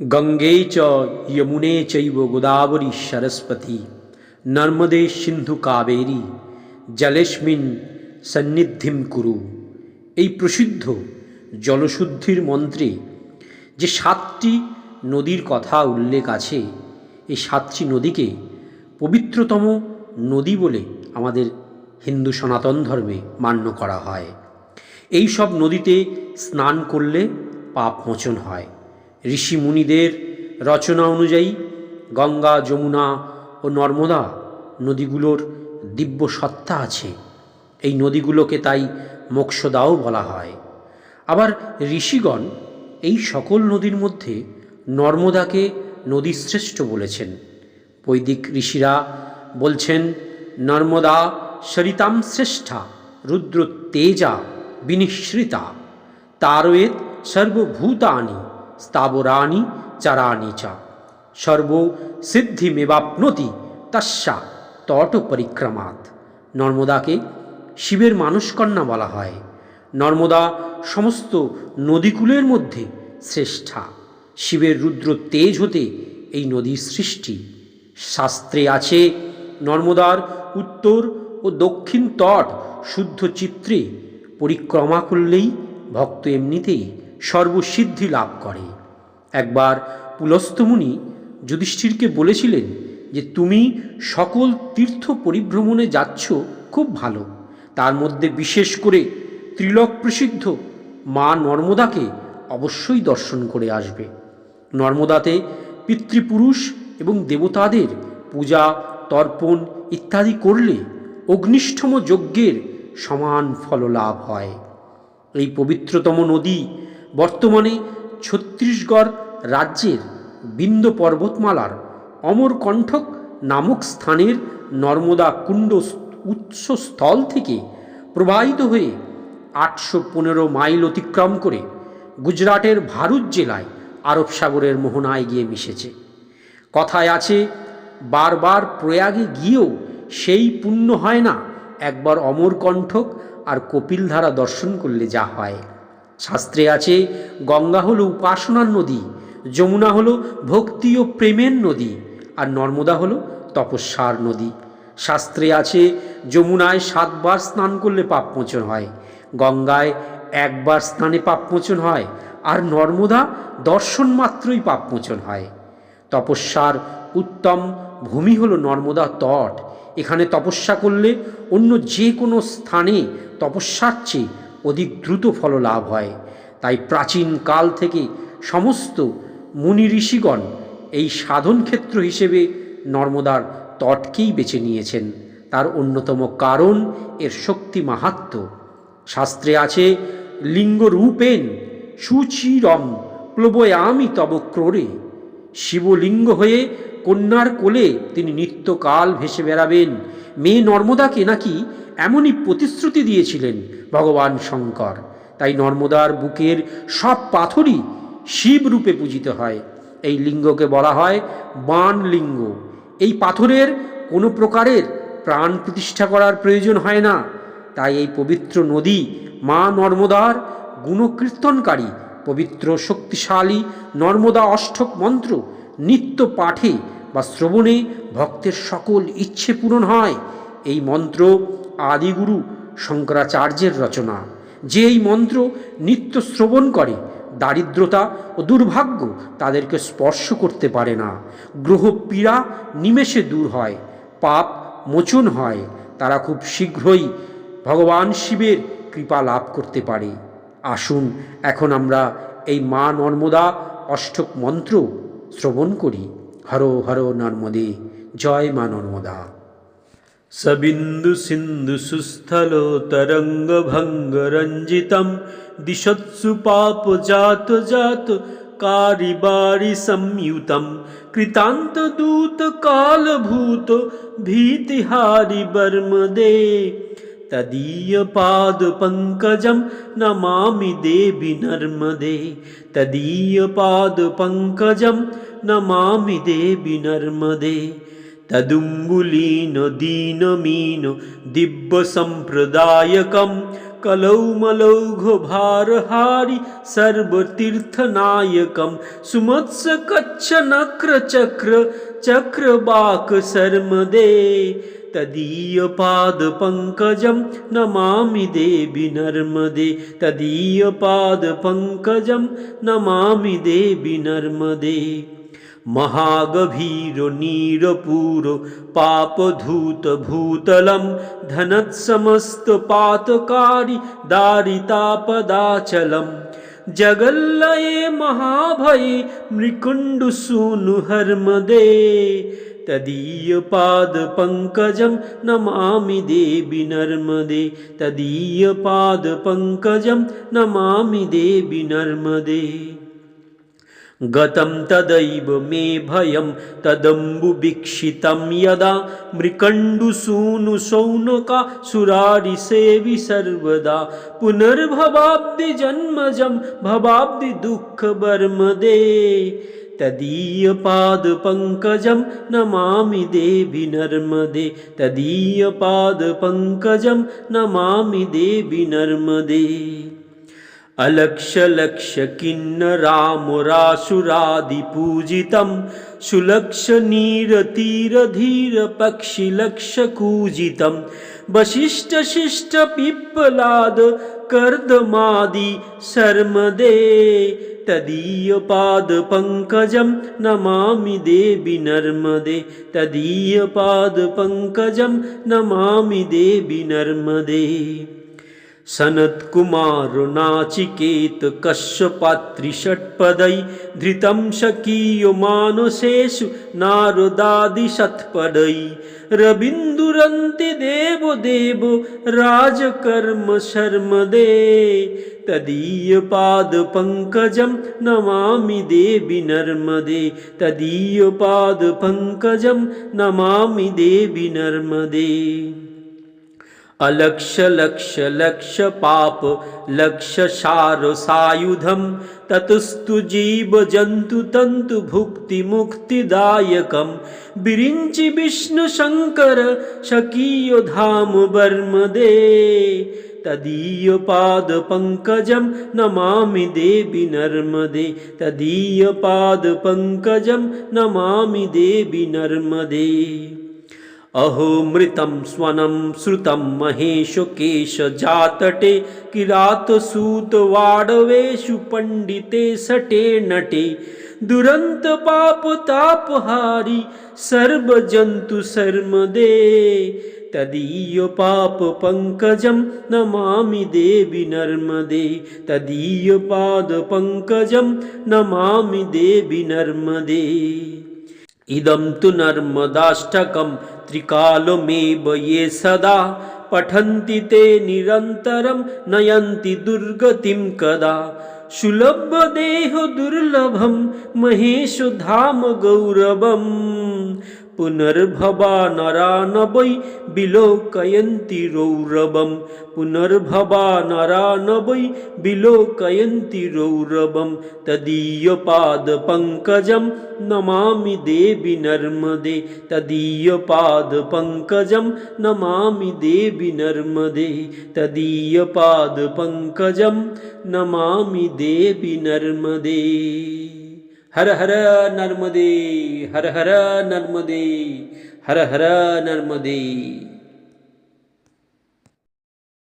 গঙ্গে চ যমুনে চৈব গোদাবরী সরস্বতী, নর্মদে সিন্ধু কাবেরী, জলেস্মিন সন্নিধিম কুরু। এই প্রসিদ্ধ জলশুদ্ধির মন্ত্রে যে সাতটি নদীর কথা উল্লেখ আছে, এই সাতটি নদীকে পবিত্রতম নদী বলে আমাদের হিন্দু সনাতন ধর্মে মান্য করা হয়। এই সব নদীতে স্নান করলে পাপ মোচন হয়। ঋষি মুনিদের রচনা অনুযায়ী গঙ্গা, যমুনা ও নর্মদা নদীগুলোর দিব্য সত্তা আছে। এই নদীগুলোকে তাই মোক্ষদাও বলা হয়। আবার ঋষিগণ এই সকল নদীর মধ্যে নর্মদাকে নদী শ্রেষ্ঠ বলেছেন। বৈদিক ঋষিরা বলছেন, নর্মদা সরিতাম শ্রেষ্ঠা, রুদ্র তেজা বিনিশ্রিতা তারয়েত সর্বভূতানি স্থাবরানি চারানি চা। সর্ব সর্বসিদ্ধিমেবাপ্নতি তস্যা তট পরিক্রমাত নর্মদাকে শিবের মানসকন্যা বলা হয়। নর্মদা সমস্ত নদীকুলের মধ্যে শ্রেষ্ঠা। শিবের রুদ্র তেজ হতে এই নদীর সৃষ্টি। শাস্ত্রে আছে, নর্মদার উত্তর ও দক্ষিণ তট শুদ্ধ চিত্রে পরিক্রমা করলেই ভক্ত এমনিতেই সর্বসিদ্ধি লাভ করে। একবার পুলস্তমুনি যুধিষ্ঠিরকে বলেছিলেন যে, তুমি সকল তীর্থ পরিভ্রমণে যাচ্ছ, খুব ভালো। তার মধ্যে বিশেষ করে ত্রিলক প্রসিদ্ধ মা নর্মদাকে অবশ্যই দর্শন করে আসবে। নর্মদাতে পিতৃপুরুষ এবং দেবতাদের পূজা, তর্পণ ইত্যাদি করলে অগ্নিষ্ঠম যজ্ঞের সমান ফললাভ হয়। এই পবিত্রতম নদী বর্তমানে ছত্তিশগড় রাজ্যের বিন্দ পর্বতমালার অমরকণ্ঠক নামক স্থানের নর্মদা কুণ্ড উৎসস্থল থেকে প্রবাহিত হয়ে আটশো পনেরো মাইল অতিক্রম করে গুজরাটের ভারুচ জেলায় আরব সাগরের মোহনায় গিয়ে মিশেছে। কথায় আছে, বারবার প্রয়াগে গিয়েও সেই পুণ্য হয় না, একবার অমরকণ্ঠক আর কপিলধারা দর্শন করলে যা হয়। শাস্ত্রে আছে, গঙ্গা হলো উপাসনার নদী, যমুনা হলো ভক্তি ও প্রেমের নদী, আর নর্মদা হলো তপস্যার নদী। শাস্ত্রে আছে, যমুনায় সাতবার স্নান করলে পাপমোচন হয়, গঙ্গায় একবার স্নানে পাপমোচন হয়, আর নর্মদা দর্শন মাত্রই পাপমোচন হয়। তপস্যার উত্তম ভূমি হলো নর্মদা তট, এখানে তপস্যা করলে অন্য যে কোনো স্থানে তপস্যার চেয়ে অধিক দ্রুত ফল লাভ হয়। তাই প্রাচীন কাল থেকে সমস্ত মুনি ঋষিগণ এই সাধন ক্ষেত্র হিসেবে নর্মদার তটকেই বেছে নিয়েছেন। তার অন্যতম কারণ, এর শক্তি মাহাত্ম। শাস্ত্রে আছে লিঙ্গরূপেন সুচিরম প্লবয়ামি তব ক্রোড়ে। শিবলিঙ্গ হয়ে কন্যার কোলে তিনি নিত্যকাল ভেসে বেড়াবেন। মেয়ে নর্মদাকে নাকি এমনই প্রতিশ্রুতি দিয়েছিলেন ভগবান শঙ্কর। তাই নর্মদার বুকের সব পাথরই শিব রূপে পূজিত হয়। এই লিঙ্গকে বলা হয় বান লিঙ্গ এই পাথরের কোনো প্রকারের প্রাণ প্রতিষ্ঠা করার প্রয়োজন হয় না। তাই এই পবিত্র নদী মা নর্মদার গুণকীর্তনকারী, পবিত্র শক্তিশালী নর্মদা অষ্টক মন্ত্র নিত্য পাঠে বা শ্রবণে ভক্তের সকল ইচ্ছে পূরণ হয়, এই মন্ত্র আদিগুরু শঙ্করাচার্যের রচনা। যে এই মন্ত্র নিত্য শ্রবণ করে, দারিদ্রতা ও দুর্ভাগ্য তাদেরকে স্পর্শ করতে পারে না। গ্রহ পীড়া নিমেষে দূর হয়, পাপ মোচন হয়, তারা খুব শীঘ্রই ভগবান শিবের কৃপা লাভ করতে পারে। আসুন, এখন আমরা এই মা নর্মদা অষ্টক মন্ত্র শ্রবণ করি। হর হর নর্মদে, জয় মা নর্মদা। সবিন্দু সিন্ধু সুস্থল তরঙ্গ ভঙ্গ রঞ্জিতম দিশৎসু পাপ জাত জাত কারিবারি সংযুতম, কৃতান্ত দূত কালভূত ভীতিহারি বর্মদে। तदीयपादपङ्कजं नमामि देवि नर्मदे। तदीयपादपङ्कजं नमामि देवि नर्मदे। तदुङ्गुलीन दीनमिन दिव्यसम्प्रदायकं कलौ मलौघारहारि सर्वतीर्थनायकं सुमत्सकच्छनक्रचक्रचक्रवाकशर्मदे सर्वतीर्थनायकं सुमत्सकच्छनक्रचक्र चक्रवाक सर्मदे तदीयपादपङ्कजं नमामि देवि नर्मदे तदीयपादपङ्कजं नमामि देवि नर्मदे महागभीर नीरपूर पापधूत भूतलं धनत्समस्तपातकारि दारितापदाचलम् जगल्लये महाभये मृकुण्डुसूनुहर्मदे तदीयपादपङ्कजं नमामि देवि नर्मदे। तदीयपादपङ्कजं नमामि देवि नर्मदे। गतं तदैव मे भयं तदम्बुवीक्षितं यदा मृकण्डुसूनुशौनका सुरारिसेवि सर्वदा। पुनर्भवाब्दिजन्मजं भवाब्दि दुःखवर्मदे तदीयपादपङ्कजं नमामि देवि नर्मदे। तदीयपादपङ्कजं नमामि देवि नर्मदे। अलक्ष्यलक्ष्यकिन्नरामुरासुरादिपूजितं सुलक्षनीरतीरधीरपक्षिलक्षकूजितं वसिष्ठशिष्टपिप्पलाद कर्दमादि शर्मदे तदीयपादपङ्कजं नमामि देवि नर्मदे। तदीयपादपङ्कजं नमामि देवि नर्मदे सनत्कुमार नाचिकेत कश्यपात्रिषट्पदै धृतं स्वकीयमानसेषु नारदादिशत्पदै रविन्दुरन्ति देवदेव राजकर्म शर्मदे तदीयपादपङ्कजं नमामि देवि नर्मदे तदीयपादपङ्कजं नमामि देवि नर्मदे लक्ष्यसारसायुधं ततस्तु जीवजन्तुतन्तुभुक्तिमुक्तिदायकं विरिञ्चि विष्णुशङ्कर शकीयधाम वर्मदे तदीयपादपङ्कजं नमामि देवि नर्मदे। तदीयपादपङ्कजं नमामि देवि नर्मदे अहो मृतं स्वनं श्रुतं महेशकेशजातटे किरातसूतवाडवेषु पण्डिते सटे नटे। दुरन्तपापतापहारि सर्वजन्तु शर्मदे तदीयपापपङ्कजं नमामि देवि नर्मदे। तदीयपादपङ्कजं नमामि देवि नर्मदे इदं तु नर्मदाष्टकं त्रिकालमेव ये सदा पठन्ति ते निरन्तरं नयन्ति दुर्गतिं कदा। सुलभदेहदुर्लभं महेशधाम गौरवम् পুনর্ভবা নরা নবৈ বিলোকয়ন্তি রৌরবম পুনর্ভবা নরা নবৈ বিলোকয়ন্তি রৌরবম তদীয় পাদ পঙ্কজম নমামি দেবী নর্মদে তদীয় পাদ পঙ্কজম নমামি দেবী নর্মদে তদীয় পঙ্কজম নমামি দেবী নর্মদে هرا هرا نرمدي هرا هرا نرمدي هرا هرا نرمدي